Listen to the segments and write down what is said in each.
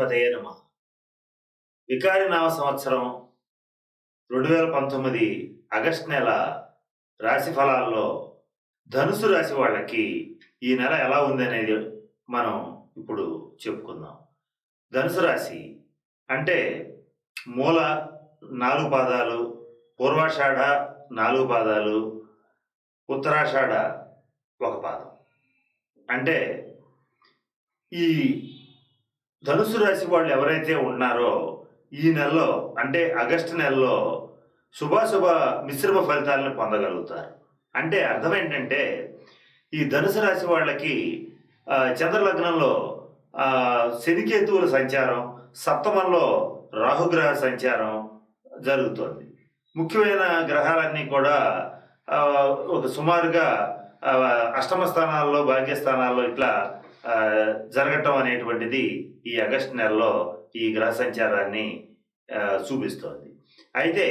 గణాధిపతయే నమ. వికారి నామ సంవత్సరం రెండు వేల పంతొమ్మిది ఆగస్ట్ నెల రాశి ఫలాల్లో ధనుసు రాశి వాళ్ళకి ఈ నెల ఎలా ఉంది అనేది మనం ఇప్పుడు చెప్పుకుందాం. ధనుసు రాశి అంటే మూల నాలుగు పాదాలు పూర్వాషాఢ నాలుగు పాదాలు ఉత్తరాషాఢ ఒక పాదం. అంటే ఈ ధనుసు రాశి వాళ్ళు ఎవరైతే ఉన్నారో ఈ నెలలో అంటే ఆగస్టు నెలలో శుభాశుభ మిశ్రమ ఫలితాలను పొందగలుగుతారు. అంటే అర్థం ఏంటంటే ఈ ధనుసు రాశి వాళ్ళకి చంద్రలగ్నంలో శనికేతువుల సంచారం సప్తమంలో రాహుగ్రహ సంచారం జరుగుతోంది. ముఖ్యమైన గ్రహాలన్నీ కూడా ఒక సుమారుగా అష్టమ స్థానాల్లో భాగ్యస్థానాల్లో ఇట్లా జరగటం అనేటువంటిది ఈ ఆగస్టు నెలలో ఈ గ్రహ సంచారాన్ని చూపిస్తోంది. అయితే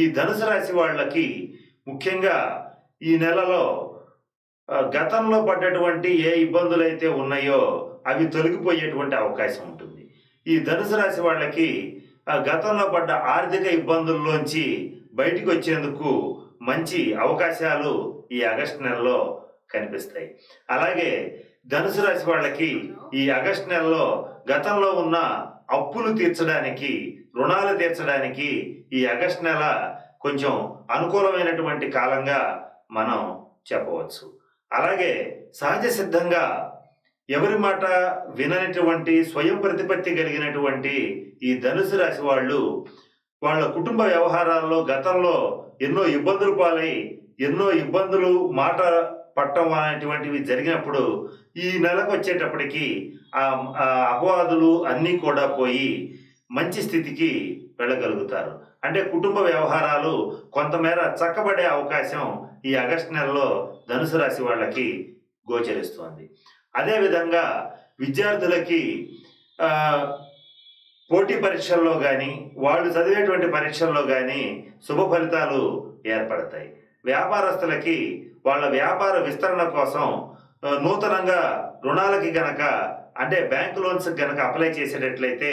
ఈ ధనుసు రాశి వాళ్ళకి ముఖ్యంగా ఈ నెలలో గతంలో పడ్డటువంటి ఏ ఇబ్బందులు అయితే ఉన్నాయో అవి తొలగిపోయేటువంటి అవకాశం ఉంటుంది. ఈ ధనుసు రాశి వాళ్ళకి గతంలో పడ్డ ఆర్థిక ఇబ్బందుల్లోంచి బయటికి వచ్చేందుకు మంచి అవకాశాలు ఈ ఆగస్టు నెలలో కనిపిస్తాయి. అలాగే ధనుసు రాశి వాళ్ళకి ఈ ఆగస్టు నెలలో గతంలో ఉన్న అప్పులు తీర్చడానికి రుణాలు తీర్చడానికి ఈ ఆగస్టు నెల కొంచెం అనుకూలమైనటువంటి కాలంగా మనం చెప్పవచ్చు. అలాగే సహజ సిద్ధంగా ఎవరి మాట విననటువంటి స్వయం ప్రతిపత్తి కలిగినటువంటి ఈ ధనుసు రాశి వాళ్ళు వాళ్ళ కుటుంబ వ్యవహారాల్లో గతంలో ఎన్నో ఇబ్బందులు పాలై ఎన్నో ఇబ్బందులు మాట పట్టం అనేటువంటివి జరిగినప్పుడు ఈ నెలకు వచ్చేటప్పటికి ఆ అపవాదులు అన్నీ కూడా పోయి మంచి స్థితికి వెళ్ళగలుగుతారు. అంటే కుటుంబ వ్యవహారాలు కొంతమేర చక్కబడే అవకాశం ఈ ఆగస్టు నెలలో ధనుసు రాశి వాళ్ళకి గోచరిస్తోంది. అదేవిధంగా విద్యార్థులకి పోటీ పరీక్షల్లో కానీ వాళ్ళు చదివేటువంటి పరీక్షల్లో కానీ శుభ ఫలితాలు ఏర్పడతాయి. వ్యాపారస్తులకి వాళ్ళ వ్యాపార విస్తరణ కోసం నూతనంగా రుణాలకి గనక అంటే బ్యాంక్ లోన్స్ గనక అప్లై చేసేటట్లయితే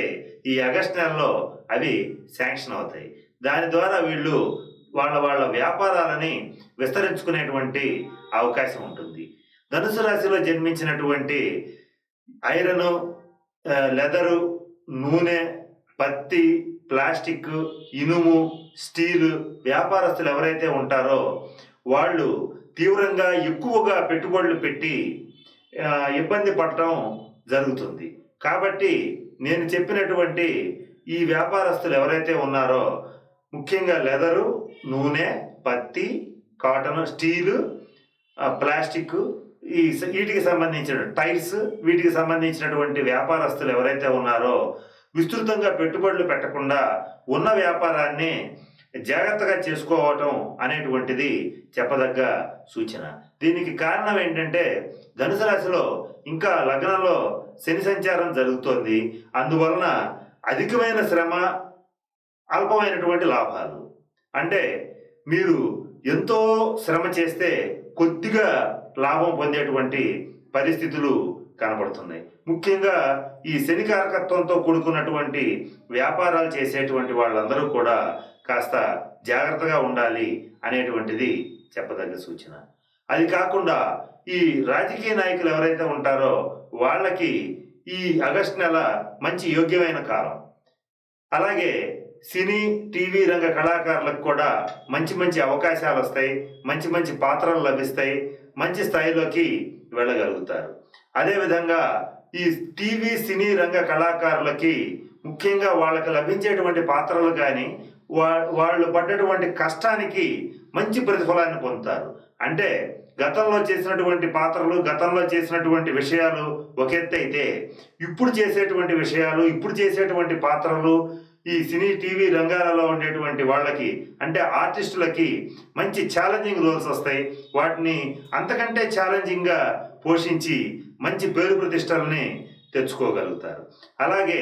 ఈ ఆగస్ట్ నెలలో అవి శాంక్షన్ అవుతాయి. దాని ద్వారా వీళ్ళు వాళ్ళ వాళ్ళ వ్యాపారాలని విస్తరించుకునేటువంటి అవకాశం ఉంటుంది. ధనుసు రాశిలో జన్మించినటువంటి ఐరన్ లెదరు నూనె పత్తి ప్లాస్టిక్ ఇనుము స్టీలు వ్యాపారస్తులు ఎవరైతే ఉంటారో వాళ్ళు తీవ్రంగా ఎక్కువగా పెట్టుబడులు పెట్టి ఇబ్బంది పడటం జరుగుతుంది. కాబట్టి నేను చెప్పినటువంటి ఈ వ్యాపారస్తులు ఎవరైతే ఉన్నారో ముఖ్యంగా లెదరు నూనె పత్తి కాటన్ స్టీలు ప్లాస్టిక్ ఈ వీటికి సంబంధించిన టైల్స్ వీటికి సంబంధించినటువంటి వ్యాపారస్తులు ఎవరైతే ఉన్నారో విస్తృతంగా పెట్టుబడులు పెట్టకుండా ఉన్న వ్యాపారాన్ని జాగ్రత్తగా చేసుకోవటం అనేటువంటిది చెప్పదగ్గ సూచన. దీనికి కారణం ఏంటంటే ధనుసు రాశిలో ఇంకా లగ్నంలో శని సంచారం జరుగుతోంది. అందువలన అధికమైన శ్రమ అల్పమైనటువంటి లాభాలు. అంటే మీరు ఎంతో శ్రమ చేస్తే కొద్దిగా లాభం పొందేటువంటి పరిస్థితులు కనబడుతున్నాయి. ముఖ్యంగా ఈ శని కారకత్వంతో కూడుకున్నటువంటి వ్యాపారాలు చేసేటువంటి వాళ్ళందరూ కూడా కాస్త జాగ్రత్తగా ఉండాలి అనేటువంటిది చెప్పదగ్గ సూచన. అది కాకుండా ఈ రాజకీయ నాయకులు ఎవరైతే ఉంటారో వాళ్ళకి ఈ ఆగస్ట్ నెల మంచి యోగ్యమైన కాలం. అలాగే సినీ టీవీ రంగ కళాకారులకు కూడా మంచి మంచి అవకాశాలు వస్తాయి మంచి మంచి పాత్రలు లభిస్తాయి మంచి స్థాయిలోకి వెళ్ళగలుగుతారు. అదేవిధంగా ఈ టీవీ సినీ రంగ కళాకారులకి ముఖ్యంగా వాళ్ళకి లభించేటువంటి పాత్రలు కానీ వా వాళ్ళు పడ్డటువంటి కష్టానికి మంచి ప్రతిఫలాన్ని పొందుతారు. అంటే గతంలో చేసినటువంటి పాత్రలు గతంలో చేసినటువంటి విషయాలు ఒక అయితే ఇప్పుడు చేసేటువంటి విషయాలు ఇప్పుడు చేసేటువంటి పాత్రలు ఈ సినీ టీవీ రంగాలలో ఉండేటువంటి వాళ్ళకి అంటే ఆర్టిస్టులకి మంచి ఛాలెంజింగ్ రోల్స్ వస్తాయి. వాటిని అంతకంటే ఛాలెంజింగ్గా పోషించి మంచి పేరు ప్రతిష్టలని తెచ్చుకోగలుగుతారు. అలాగే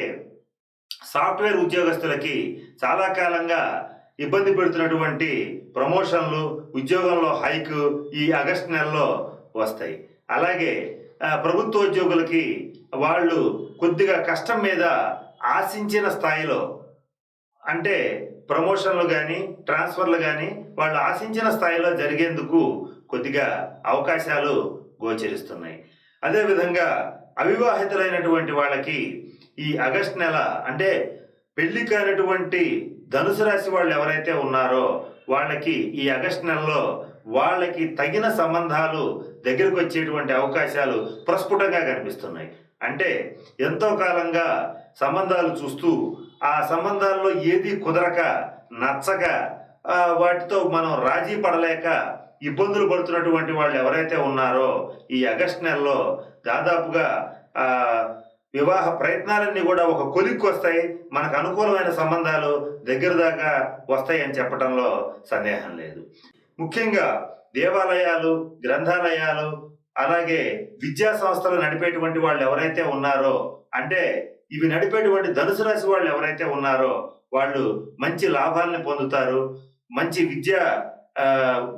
సాఫ్ట్వేర్ ఉద్యోగస్తులకి చాలా కాలంగా ఇబ్బంది పెడుతున్నటువంటి ప్రమోషన్లు ఉద్యోగంలో హైక్ ఈ ఆగస్ట్ నెలలో వస్తాయి. అలాగే ప్రభుత్వ ఉద్యోగులకి వాళ్ళు కొద్దిగా కష్టం మీద ఆశించిన స్థాయిలో అంటే ప్రమోషన్లు కానీ ట్రాన్స్ఫర్లు కానీ వాళ్ళు ఆశించిన స్థాయిలో జరిగేందుకు కొద్దిగా అవకాశాలు గోచరిస్తున్నాయి. అదేవిధంగా అవివాహితులైనటువంటి వాళ్ళకి ఈ ఆగస్ట్ నెల అంటే పెళ్ళి కానటువంటి ధనుసు రాశి వాళ్ళు ఎవరైతే ఉన్నారో వాళ్ళకి ఈ ఆగస్ట్ నెలలో వాళ్ళకి తగిన సంబంధాలు దగ్గరకు వచ్చేటువంటి అవకాశాలు ప్రస్ఫుటంగా కనిపిస్తున్నాయి. అంటే ఎంతో కాలంగా సంబంధాలు చూస్తూ ఆ సంబంధాల్లో ఏది కుదరక నచ్చక వాటితో మనం రాజీ పడలేక ఇబ్బందులు పడుతున్నటువంటి వాళ్ళు ఎవరైతే ఉన్నారో ఈ ఆగస్ట్ నెలలో దాదాపుగా వివాహ ప్రయత్నాలన్నీ కూడా ఒక కొలిక్కి వస్తాయి. మనకు అనుకూలమైన సంబంధాలు దగ్గర దాకా వస్తాయి అని చెప్పడంలో సందేహం లేదు. ముఖ్యంగా దేవాలయాలు గ్రంథాలయాలు అలాగే విద్యా సంస్థలు నడిపేటువంటి వాళ్ళు ఎవరైతే ఉన్నారో అంటే ఇవి నడిపేటువంటి ధనుసు రాశి వాళ్ళు ఎవరైతే ఉన్నారో వాళ్ళు మంచి లాభాలని పొందుతారు. మంచి విద్యా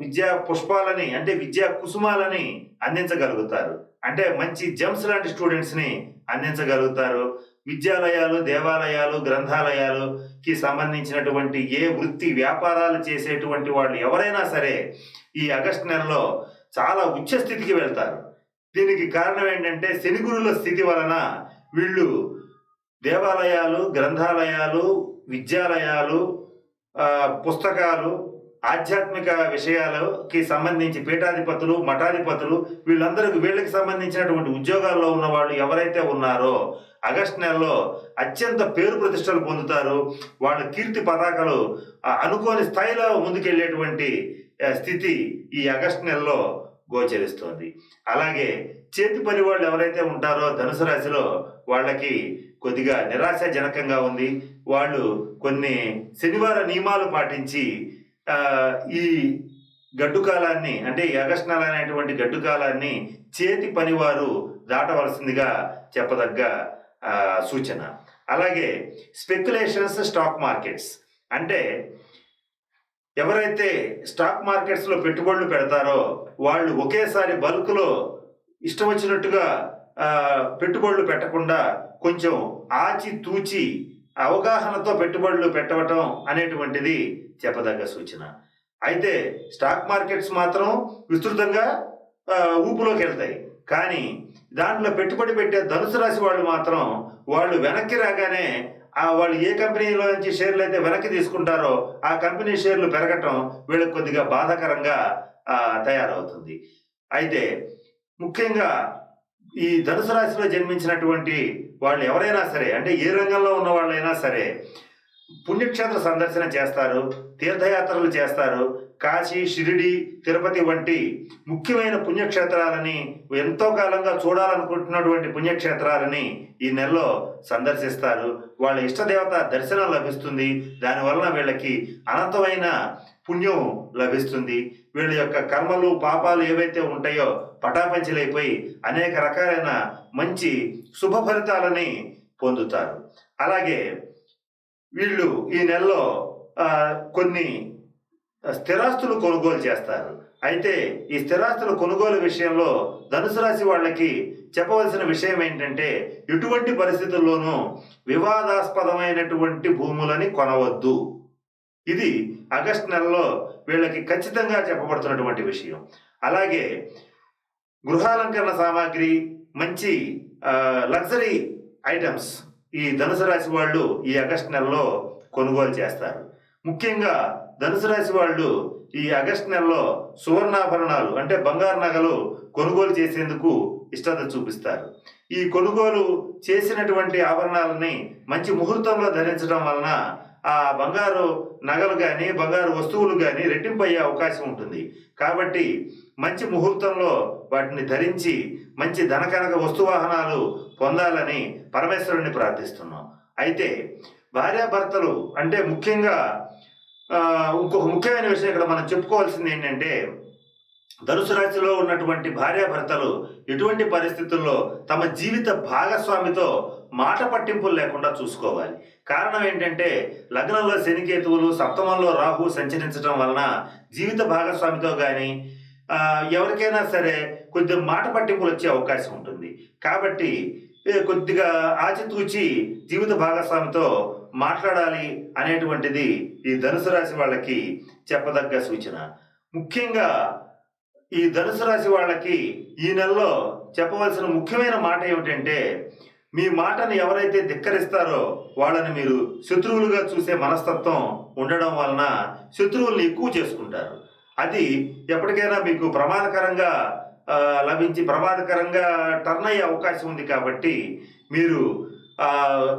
విద్యా పుష్పాలని అంటే విద్యా కుసుమాలని అందించగలుగుతారు. అంటే మంచి జెమ్స్ లాంటి స్టూడెంట్స్ని అందించగలుగుతారు. విద్యాలయాలు దేవాలయాలు గ్రంథాలయాలుకి సంబంధించినటువంటి ఏ వృత్తి వ్యాపారాలు చేసేటువంటి వాళ్ళు ఎవరైనా సరే ఈ ఆగస్టు నెలలో చాలా ఉచ్చ స్థితికి వెళ్తారు. దీనికి కారణం ఏంటంటే శని గురుల స్థితి వలన వీళ్ళు దేవాలయాలు గ్రంథాలయాలు విద్యాలయాలు పుస్తకాలు ఆధ్యాత్మిక విషయాలకి సంబంధించి పీఠాధిపతులు మఠాధిపతులు వీళ్ళందరికీ వీళ్ళకి సంబంధించినటువంటి ఉద్యోగాల్లో ఉన్న వాళ్ళు ఎవరైతే ఉన్నారో ఆగస్ట్ నెలలో అత్యంత పేరు ప్రతిష్టలు పొందుతారు. వాళ్ళ కీర్తి పతాకలు అనుకోని స్థాయిలో ముందుకెళ్ళేటువంటి స్థితి ఈ ఆగస్ట్ నెలలో గోచరిస్తోంది. అలాగే చేతి పని వాళ్ళు ఎవరైతే ఉంటారో ధనుసు రాశిలో వాళ్ళకి కొద్దిగా నిరాశాజనకంగా ఉంది. వాళ్ళు కొన్ని శనివార నియమాలు పాటించి ఈ గడ్డు కాలాన్ని అంటే ఈ నెల అనేటువంటి గడ్డు కాలాన్ని చేతి పనివారు దాటవలసిందిగా చెప్పదగ్గ సూచన. అలాగే స్పెక్యులేషన్స్ స్టాక్ మార్కెట్స్ అంటే ఎవరైతే స్టాక్ మార్కెట్స్లో పెట్టుబడులు పెడతారో వాళ్ళు ఒకేసారి బల్క్లో ఇష్టం వచ్చినట్టుగా పెట్టుబడులు పెట్టకుండా కొంచెం ఆచి తూచి అవగాహనతో పెట్టుబడులు పెట్టవటం అనేటువంటిది చెప్పదగ్గ సూచన. అయితే స్టాక్ మార్కెట్స్ మాత్రం విస్తృతంగా ఊపులోకి వెళ్తాయి. కానీ దాంట్లో పెట్టుబడి పెట్టే ధనుసు రాశి వాళ్ళు మాత్రం వాళ్ళు వెనక్కి రాగానే ఆ వాళ్ళు ఏ కంపెనీలో నుంచి షేర్లు అయితే వెనక్కి తీసుకుంటారో ఆ కంపెనీ షేర్లు పెరగటం వీళ్ళకి కొద్దిగా బాధాకరంగా తయారవుతుంది. అయితే ముఖ్యంగా ఈ ధనుసు రాశిలో జన్మించినటువంటి వాళ్ళు ఎవరైనా సరే అంటే ఏ రంగంలో ఉన్న వాళ్ళైనా సరే పుణ్యక్షేత్ర సందర్శన చేస్తారు తీర్థయాత్రలు చేస్తారు. కాశీ షిరిడి తిరుపతి వంటి ముఖ్యమైన పుణ్యక్షేత్రాలని ఎంతో కాలంగా చూడాలనుకుంటున్నటువంటి పుణ్యక్షేత్రాలని ఈ నెలలో సందర్శిస్తారు. వాళ్ళ ఇష్టదేవత దర్శనం లభిస్తుంది. దానివలన వీళ్ళకి అనంతమైన పుణ్యం లభిస్తుంది. వీళ్ళ యొక్క కర్మలు పాపాలు ఏవైతే ఉంటాయో పటాపంచలైపోయి అనేక రకాలైన మంచి శుభ ఫలితాలని పొందుతారు. అలాగే వీళ్ళు ఈ నెలలో కొన్ని స్థిరాస్తులు కొనుగోలు చేస్తారు. అయితే ఈ స్థిరాస్తుల కొనుగోలు విషయంలో ధనుసు రాశి వాళ్ళకి చెప్పవలసిన విషయం ఏంటంటే ఎటువంటి పరిస్థితుల్లోనూ వివాదాస్పదమైనటువంటి భూములని కొనవద్దు. ఇది ఆగస్ట్ నెలలో వీళ్ళకి ఖచ్చితంగా చెప్పబడుతున్నటువంటి విషయం. అలాగే గృహాలంకరణ సామాగ్రి మంచి లగ్జరీ ఐటమ్స్ ఈ ధనుసు రాశి వాళ్ళు ఈ ఆగస్ట్ నెలలో కొనుగోలు చేస్తారు. ముఖ్యంగా ధనుసు రాశి వాళ్ళు ఈ ఆగస్ట్ నెలలో సువర్ణాభరణాలు అంటే బంగారు నగలు కొనుగోలు చేసేందుకు ఇష్టత చూపిస్తారు. ఈ కొనుగోలు చేసినటువంటి ఆభరణాలని మంచి ముహూర్తంలో ధరించడం వలన ఆ బంగారు నగలు కానీ బంగారు వస్తువులు కానీ రెట్టింపు అయ్యే అవకాశం ఉంటుంది. కాబట్టి మంచి ముహూర్తంలో వాటిని ధరించి మంచి ధనకనక వస్తువాహనాలు పొందాలని పరమేశ్వరుణ్ణి ప్రార్థిస్తున్నాం. అయితే భార్యాభర్తలు అంటే ముఖ్యంగా ఇంకొక ముఖ్యమైన విషయం ఇక్కడ మనం చెప్పుకోవాల్సింది ఏంటంటే ధనుసు రాశిలో ఉన్నటువంటి భార్యాభర్తలు ఎటువంటి పరిస్థితుల్లో తమ జీవిత భాగస్వామితో మాట పట్టింపులు లేకుండా చూసుకోవాలి. కారణం ఏంటంటే లగ్నంలో శనికేతువులు సప్తమంలో రాహు సంచరించడం వలన జీవిత భాగస్వామితో కానీ ఎవరికైనా సరే కొద్దిగా మాట పట్టింపులు వచ్చే అవకాశం ఉంటుంది. కాబట్టి కొద్దిగా ఆచితూచి జీవిత భాగస్వామితో మాట్లాడాలి అనేటువంటిది ఈ ధనుసు రాశి వాళ్ళకి చెప్పదగ్గ సూచన. ముఖ్యంగా ఈ ధనుసు రాశి వాళ్ళకి ఈ నెలలో చెప్పవలసిన ముఖ్యమైన మాట ఏమిటంటే మీ మాటను ఎవరైతే ధిక్కరిస్తారో వాళ్ళని మీరు శత్రువులుగా చూసే మనస్తత్వం ఉండడం వలన శత్రువుల్ని ఎక్కువ చేసుకుంటారు. అది ఎప్పటికైనా మీకు ప్రమాదకరంగా లభించి ప్రమాదకరంగా టర్న్ అయ్యే అవకాశం ఉంది కాబట్టి మీరు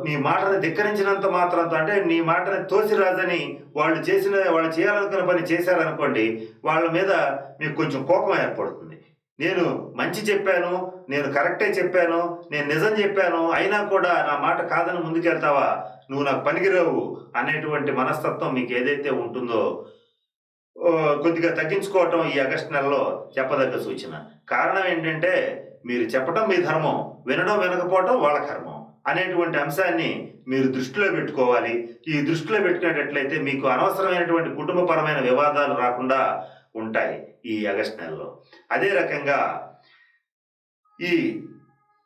మీ మాటను ధిక్కరించినంత మాత్రంతో అంటే నీ మాటని తోసిరాదని వాళ్ళు చేసిన వాళ్ళు చేయాలనుకున్న పని చేశారనుకోండి వాళ్ళ మీద మీకు కొంచెం కోపం ఏర్పడుతుంది. నేను మంచి చెప్పాను నేను కరెక్టే చెప్పాను నేను నిజం చెప్పాను అయినా కూడా నా మాట కాదని ముందుకెళ్తావా? నువ్వు నాకు పనికిరావు అనేటువంటి మనస్తత్వం మీకు ఏదైతే ఉంటుందో కొద్దిగా తగ్గించుకోవటం ఈ ఆగస్టు నెలలో చెప్పదగ్గ సూచన. కారణం ఏంటంటే మీరు చెప్పటం మీ ధర్మం వినడం వినకపోవటం వాళ్ళ కర్మం అనేటువంటి అంశాన్ని మీరు దృష్టిలో పెట్టుకోవాలి. ఈ దృష్టిలో పెట్టుకునేటట్లయితే మీకు అనవసరమైనటువంటి కుటుంబపరమైన వివాదాలు రాకుండా ఉంటాయి ఈ ఆగస్టు నెలలో. అదే రకంగా ఈ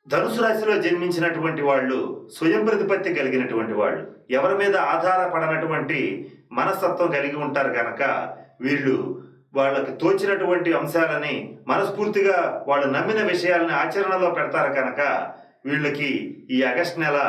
ధనుసు రాశిలో జన్మించినటువంటి వాళ్ళు స్వయం ప్రతిపత్తి కలిగినటువంటి వాళ్ళు ఎవరి మీద ఆధారపడనటువంటి మనస్తత్వం కలిగి ఉంటారు కనుక వీళ్ళు వాళ్ళకి తోచినటువంటి అంశాలని మనస్ఫూర్తిగా వాళ్ళు నమ్మిన విషయాలని ఆచరణలో పెడతారు కనుక వీళ్ళకి ఈ ఆగస్టు నెల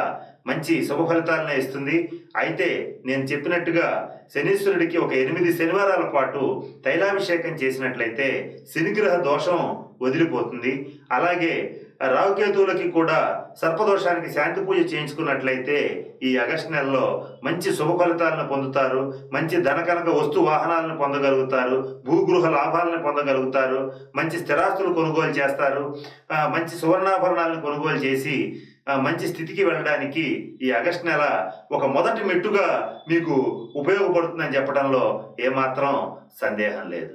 మంచి శుభ ఫలితాలనే ఇస్తుంది. అయితే నేను చెప్పినట్టుగా శనీశ్వరుడికి ఒక ఎనిమిది శనివారాల పాటు తైలాభిషేకం చేసినట్లయితే శనిగ్రహ దోషం వదిలిపోతుంది. అలాగే రావుకేతువులకి కూడా సర్పదోషానికి శాంతి పూజ చేయించుకున్నట్లయితే ఈ ఆగస్టు నెలలో మంచి శుభ ఫలితాలను పొందుతారు మంచి ధనకనక వస్తు వాహనాలను పొందగలుగుతారు భూగృహ లాభాలను పొందగలుగుతారు మంచి స్థిరాస్తులు కొనుగోలు చేస్తారు మంచి సువర్ణాభరణాలను కొనుగోలు చేసి మంచి స్థితికి వెళ్ళడానికి ఈ ఆగస్టు నెల ఒక మొదటి మెట్టుగా మీకు ఉపయోగపడుతుందని చెప్పడంలో ఏమాత్రం సందేహం లేదు.